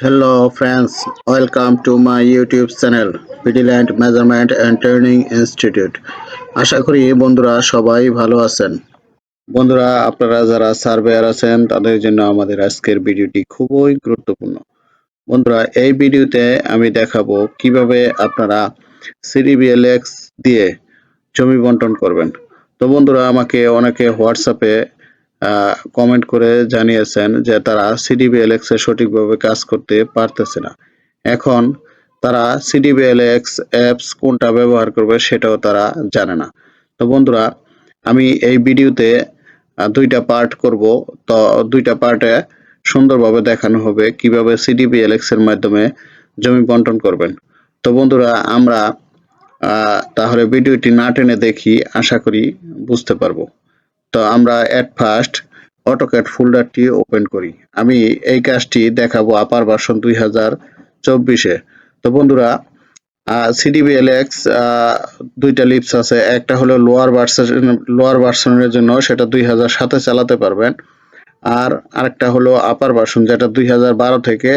Hello friends, welcome to my YouTube channel Pidiland Measurement and Training Institute. আশা করি বন্ধুরা সবাই ভালো আছেন। বন্ধুরা আপনারা যারা সার্ভেয়ার আছেন তাদের জন্য আমাদের আজকের ভিডিওটি খুবই গুরুত্বপূর্ণ। বন্ধুরা এই ভিডিওতে আমি দেখাবো কীভাবে আপনারা সিডিবিএলএক্স দিয়ে জমি বন্টন করবেন। তো বন্ধুরা আমাকে অনেকে হোয়াটসঅ্যাপে কমেন্ট করে জানিয়েছেন যে তারা সিডিবিএলএক্স এ সঠিকভাবে কাজ করতে পারতেছে না। এখন তারা সিডিবিএলএক্স অ্যাপস কোনটা ব্যবহার করবে সেটাও তারা জানে না। তো বন্ধুরা, আমি এই ভিডিওতে দুইটা পার্ট করব। তো দুইটা পার্টে সুন্দরভাবে দেখানো হবে কীভাবে সিডিবিএলএক্স এর মাধ্যমে জমি বন্টন করবেন। তো বন্ধুরা, আমরা তাহলে ভিডিওটি না টেনে দেখি, আশা করি বুঝতে পারব। তো আমরা এট ফার্স্ট অটোক্যাড ফোল্ডারটি ওপেন করি। আমি এই কাজটি দেখাবো আপার ভার্সন দুই হাজার চব্বিশে। তো বন্ধুরা সিডিবিএলএক্স দুইটা লিপস আছে। একটা হলো লোয়ার ভার্সন লোয়ার ভার্সনের জন্য সেটা দুই হাজার সাতে চালাতে পারবেন। আর আরেকটা হলো আপার ভার্সন যেটা দুই হাজার বারো থেকে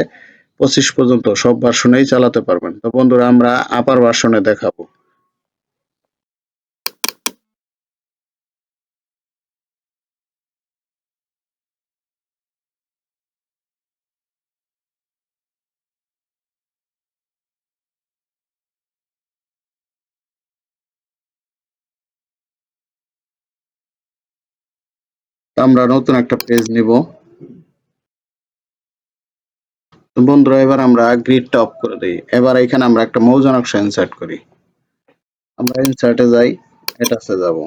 পঁচিশ পর্যন্ত সব ভার্সনেই চালাতে পারবেন। তো বন্ধুরা, আমরা আপার ভার্সনে দেখাবো। আমরা নতুন একটা পেজ নিব। বন্ধুরা, এবার আমরা গ্রিডটা অফ করে দিই। এবার এখানে আমরা একটা মৌজন অংশ ইনসার্ট করি। আমরা ইনসার্টে যাই এটাতে যাব।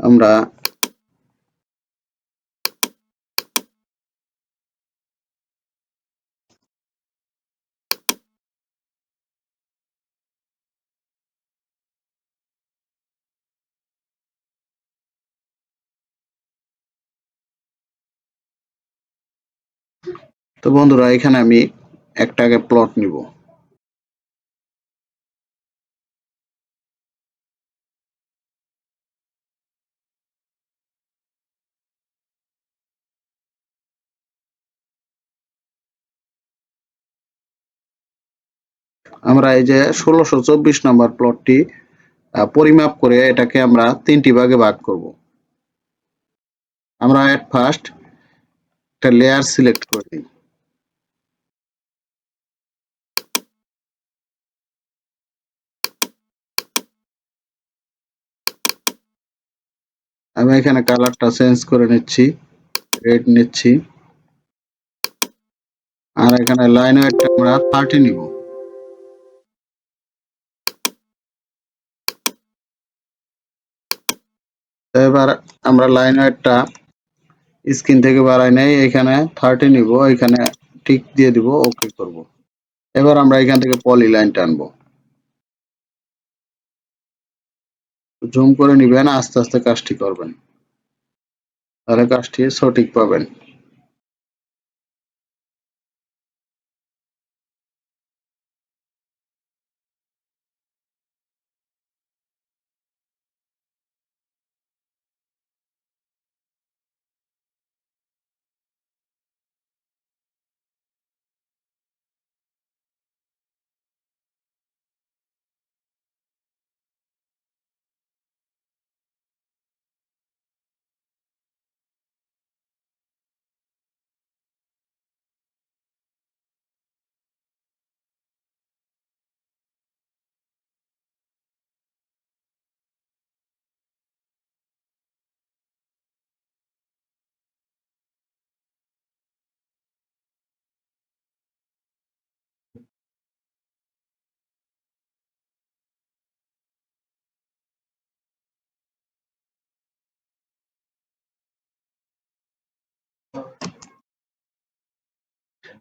আমরা তো বন্ধুরা, এখানে আমি একটা আগে প্লট নিব। আমরা এই যে ষোলোশো চব্বিশ নম্বর প্লটটি পরিমাপ করে এটাকে আমরা তিনটি ভাগে ভাগ করব। আমরা এট ফার্স্ট একটা লেয়ার সিলেক্ট করে দিই আমি এখানে কালারটা চেঞ্জ করে নিচ্ছি, রেড নিচ্ছি। আর এখানে লাইন ওয়েটটা আমরা থার্টি নিব। এবার আমরা লাইন ওয়েটটা স্ক্রিন থেকে বাড়াই নেই, এখানে থার্টি নিব, এখানে টিক দিয়ে দিব, ওকে করব। এবার আমরা এখান থেকে পলি লাইন টানবো জুম করে নিবেন আস্তে আস্তে কাজটি করবেন। তাহলে কাজটি সঠিক পাবেন।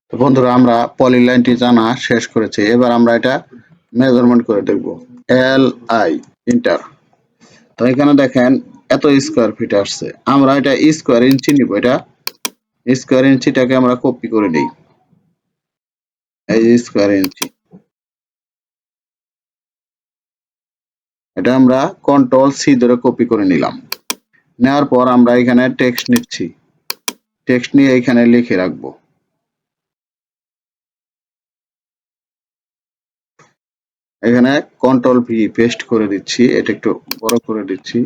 তো বন্ধুরা, আমরা পলি লাইনটি জানা শেষ করেছি। এবার আমরা এটা মেজারমেন্ট করে দেখব। এল আই ইন্টার তো এখানে দেখেন, এত স্কোয়ার ফিট আসছে। আমরা এটা স্কোয়ার ইঞ্চি নিব। এটা স্কোয়ার ইঞ্চিটাকে আমরা কপি করে নিই। এই স্কোয়ার ইঞ্চি এটা আমরা কন্ট্রোল সি ধরে কপি করে নিলাম। নেওয়ার পর আমরা এখানে টেক্সট নিচ্ছি। টেক্সট নিয়ে এখানে লিখে রাখব। এখানে কন্ট্রোল ভি পেস্ট করে দিচ্ছি, এটা একটু বড় করে দিচ্ছি।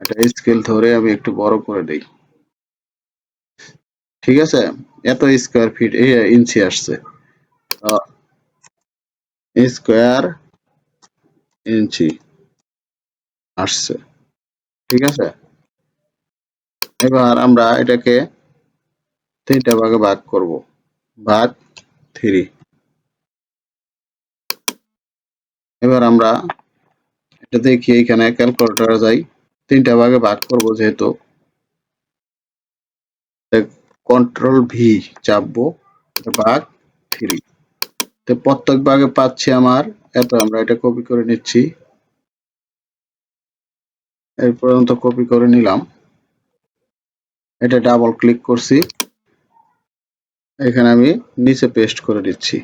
এটা স্কেল ধরে আমি একটু বড় করে দেই। ঠিক আছে? এত স্কোয়ার ফিট ইঞ্চি আসছে। স্কোয়ার ইঞ্চি আসছে। ঠিক আছে? এবার আমরা এটাকে তিনটা ভাগে ভাগ করব। ভাগ থ্রি এবার আমরা এটা দেখি, এখানে ক্যালকুলেটরে যাই। তিনটা ভাগে ভাগ করব যেহেতু। কন্ট্রোল ভি চাপবো ভাগ থ্রি তো প্রত্যেক ভাগে পাচ্ছি আমার এত আমরা এটা কপি করে নিচ্ছি। এর পর্যন্ত কপি করে নিলাম। এটা ডাবল ক্লিক করছি। এখানে আমি নিচে পেস্ট করে দিচ্ছি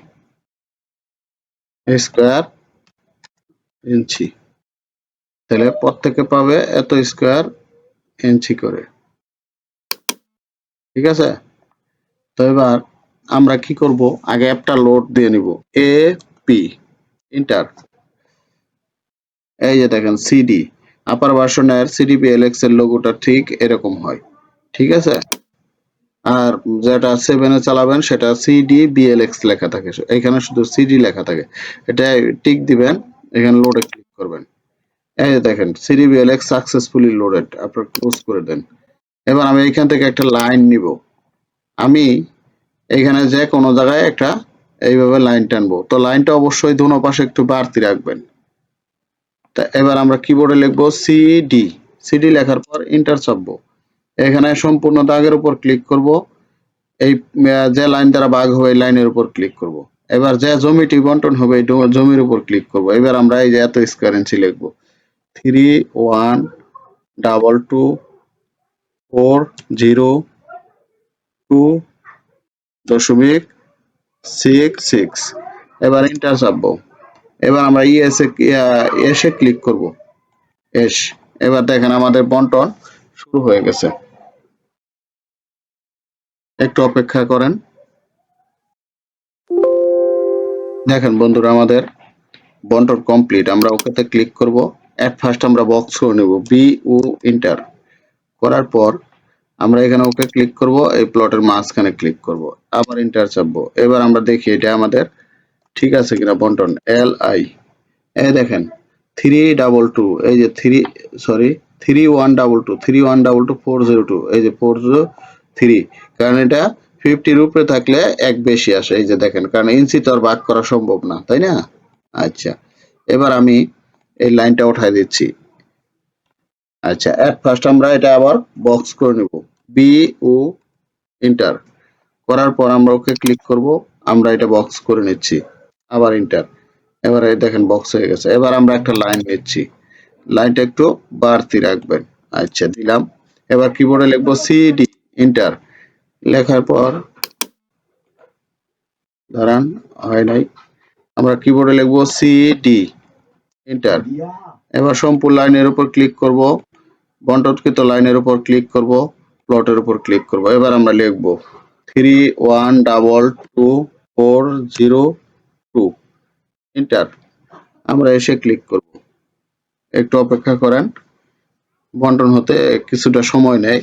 স্কোয়ার ইঞ্চি। তাহলে প্রত্যেকে পাবে এত স্কোয়ার ইঞ্চি করে। ঠিক আছে? তো এবার আমরা কি করব? আগে একটা লোড দিয়ে নিব। এ পি ইন্টার এই যে দেখেন সিডি আপার ভার্সনের সিডি বিএলএক্স এর লোগোটা ঠিক এরকম হয়। ঠিক আছে? আর যেটা সেভেনে চালাবেন, সেটা সিডি বিএলএক্স লেখা থাকে। এখানে শুধু সিডি লেখা থাকে। এটা টিক দিবেন। এখানে লোডে ক্লিক করবেন। এই যে দেখেন সিডি বিএলএক্স সাকসেসফুলি লোডেড আপনার ক্লোজ করে দেন। এবার আমি এখান থেকে একটা লাইন নিব। আমি এখানে যে কোনো জায়গায় একটা এইভাবে লাইন টানবো। তো লাইনটা অবশ্যই দোনো পাশে একটু বাড়তি রাখবেন। তা এবার আমরা কিবোর্ডে লিখব সিডি সিডি লেখার পর ইন্টার চাপবো। এখানে সম্পূর্ণ দাগের উপর ক্লিক করব। এই যে লাইন দ্বারা ভাগ হবে, এই লাইনের উপর ক্লিক করব। এবার যে জমিটি বন্টন হবে জমির উপর ক্লিক করব। এবার আমরা এই যে এত স্কোয়ার ইঞ্চি লিখব। Three one double two four zero two দশমিক সিক্স সিক্স এবার ইন্টার চাপবো। এবার আমরা ইএসএ এসে ক্লিক করব। এস এবার দেখেন আমাদের বন্টন শুরু হয়ে গেছে। একটু অপেক্ষা করেন। দেখেন বন্ধুরা, আমাদের বন্টন কমপ্লিট আমরা ওকেতে ক্লিক করব। এট ফার্স্ট আমরা বক্স করে নেব। বি ও ইন্টার করার পর আমরা এখানে ওকে ক্লিক করব। এই প্লটের মাঝখানে ক্লিক করব। আবার ইন্টার চাপবো। এবার আমরা দেখি এটা আমাদের ঠিক আছে কিনা বন্টন এল আই এই দেখেন থ্রি ডাবল টু এই যে three sorry three one double two three one double two four zero two এই যে ফোর জিরো থ্রি কারণ এটা ফিফটির উপরে থাকলে এক বেশি আসে, এই যে দেখেন, কারণ ইঞ্চি তো আর ভাগ করা সম্ভব না, তাই না? আচ্ছা এবার আমি এই লাইনটা উঠাই দিচ্ছি। আচ্ছা এট ফার্স্ট আমরা এটা আবার বক্স করে নেব। বি ও ইন্টার করার পর আমরা ওকে ক্লিক করব, আমরা এটা বক্স করে নিচ্ছি, আবার ইন্টার এবারে দেখেন বক্স হয়ে গেছে। এবার আমরা একটা লাইন নিচ্ছি। লাইনটা একটু বাড়তি রাখবেন। আচ্ছা দিলাম। এবার কিবোর্ডে লিখব সিডি ইন্টার লেখার পর, দাঁড়ান, হয় নাই। আমরা কিবোর্ডে লিখব সিডি ইন্টার এবার সম্পূর্ণ লাইনের উপর ক্লিক করব, বন্টনকৃত লাইনের উপর ক্লিক করব প্লটের উপর ক্লিক করব। এবার আমরা লিখব three one double two four zero two enter আমরা এসে ক্লিক করব। একটু অপেক্ষা করেন। বন্টন হতে কিছুটা সময় নেয়।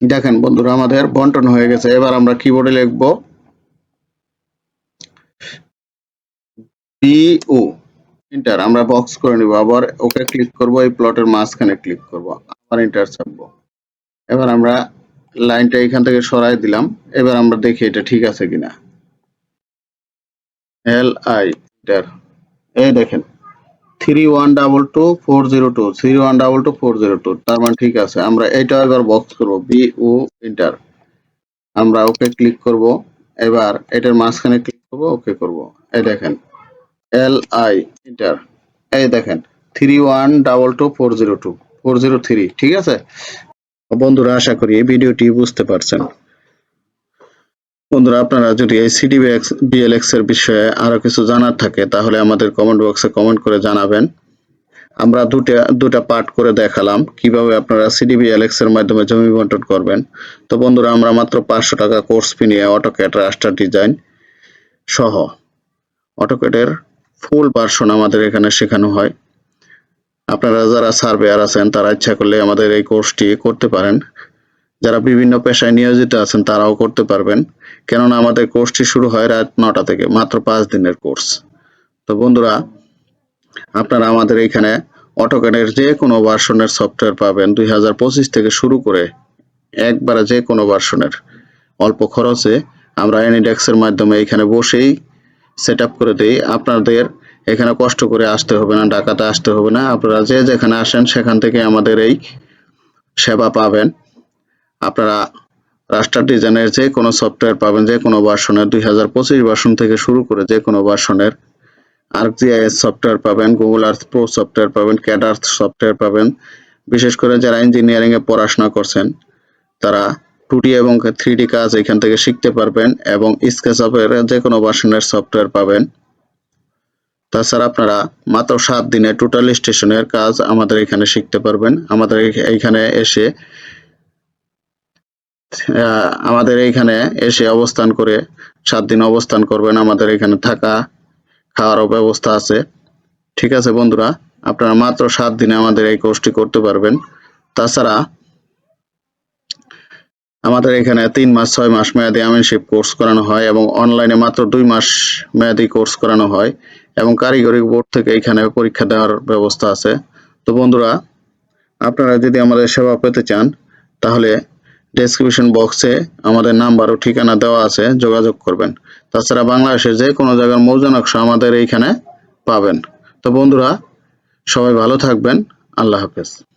দেখেন বন্ধুরা, আমাদের বন্টন হয়ে গেছে। এবার আমরা কিবোর্ডে লিখব বিও ইন্টার আমরা বক্স করে নিব। আবার ওকে ক্লিক করব, এই প্লটের মাঝখানে ক্লিক করব। আবার ইন্টার চাপবো এবার আমরা লাইনটা এখান থেকে সরাই দিলাম। এবার আমরা দেখি এটা ঠিক আছে কিনা। এল আই এটার এই দেখেন three one double two four zero two three one double two four zero two তার মানে ঠিক আছে, আমরা এটা এবার বক্স আমরা ওকে ক্লিক করব, এবার এটার মাঝখানে ক্লিক করব ওকে করব, এই দেখেন এল আই ইন্টার এই দেখেন three one double two four zero two four zero three ঠিক আছে? বন্ধুরা, আশা করি এই ভিডিওটি বুঝতে পারছেন। বন্ধুরা, আপনারা যদি এই সিডিবিএক্স বিএলএক্স এর বিষয়ে আরও কিছু জানার থাকে, তাহলে আমাদের কমেন্ট বক্সে কমেন্ট করে জানাবেন। আমরা দুটা দুটা পার্ট করে দেখালাম, কীভাবে আপনারা সিডিবিএলএক্স এর মাধ্যমে জমি বন্টন করবেন। তো বন্ধুরা, আমরা মাত্র পাঁচশো টাকা কোর্স ফি নিয়ে অটোক্যাট রাস্টার ডিজাইন সহ অটোক্যাটের ফুল ভার্সন আমাদের এখানে শেখানো হয়। আপনারা যারা সার্ভেয়ার আছেন, তারা ইচ্ছা করলে আমাদের এই কোর্সটি করতে পারেন। যারা বিভিন্ন পেশায় নিয়োজিত আছেন, তারাও করতে পারবেন। কেননা আমাদের কোর্সটি শুরু হয় রাত নটা থেকে, মাত্র পাঁচ দিনের কোর্স। তো বন্ধুরা, আপনারা আমাদের এখানে অটোক্যাডের যে কোনো ভার্সনের সফটওয়্যার পাবেন দুই হাজার পঁচিশ থেকে শুরু করে একবারে যে কোনো ভার্সনের। অল্প খরচে আমরা এনিডেক্সের মাধ্যমে এখানে বসেই সেট করে দিই। আপনাদের এখানে কষ্ট করে আসতে হবে না ঢাকাতে আসতে হবে না। আপনারা যে যেখানে আসেন সেখান থেকে আমাদের এই সেবা পাবেন। আপনারা রাস্টার ডিজাইনের যে কোনো সফটওয়্যার পাবেন, যে কোনো ভার্সনের, দুই হাজার পঁচিশ ভার্সন থেকে শুরু করে যে কোনো ভার্সনের আর্কজিআইএস সফটওয়্যার পাবেন, গুগল আর্থ প্রো সফটওয়্যার পাবেন, ক্যাড আর্থ সফটওয়্যার পাবেন। বিশেষ করে যারা ইঞ্জিনিয়ারিং এ পড়াশোনা করছেন, তারা টুডি এবং থ্রি কাজ এখান থেকে শিখতে পারবেন এবং স্কেচআপের যে কোনো ভার্সনের সফটওয়্যার পাবেন। তাছাড়া আপনারা মাত্র সাত দিনে টোটাল স্টেশনের কাজ আমাদের এখানে শিখতে পারবেন। আমাদের এই- এইখানে এসে আমাদের এইখানে এসে অবস্থান করে সাত দিন অবস্থান করবেন। আমাদের এখানে থাকা, খাওয়ারও ব্যবস্থা আছে। ঠিক আছে বন্ধুরা, আপনারা মাত্র সাত দিনে আমাদের এই কোর্সটি করতে পারবেন। তাছাড়া আমাদের এখানে তিন মাস, ছয় মাস মেয়াদি আমিনশিপ কোর্স করানো হয় এবং অনলাইনে মাত্র দুই মাস মেয়াদি কোর্স করানো হয় এবং কারিগরি বোর্ড থেকে এখানে পরীক্ষা দেওয়ার ব্যবস্থা আছে। তো বন্ধুরা, আপনারা যদি আমাদের সেবা পেতে চান, তাহলে ডেসক্রিপশন বক্সে আমাদের নাম্বার ও ঠিকানা দেওয়া আছে, যোগাযোগ করবেন। তাছাড়া বাংলাদেশের যে কোনো জায়গার মৌজা নকশা আমাদের এইখানে পাবেন। তো বন্ধুরা, সবাই ভালো থাকবেন। আল্লাহ হাফেজ।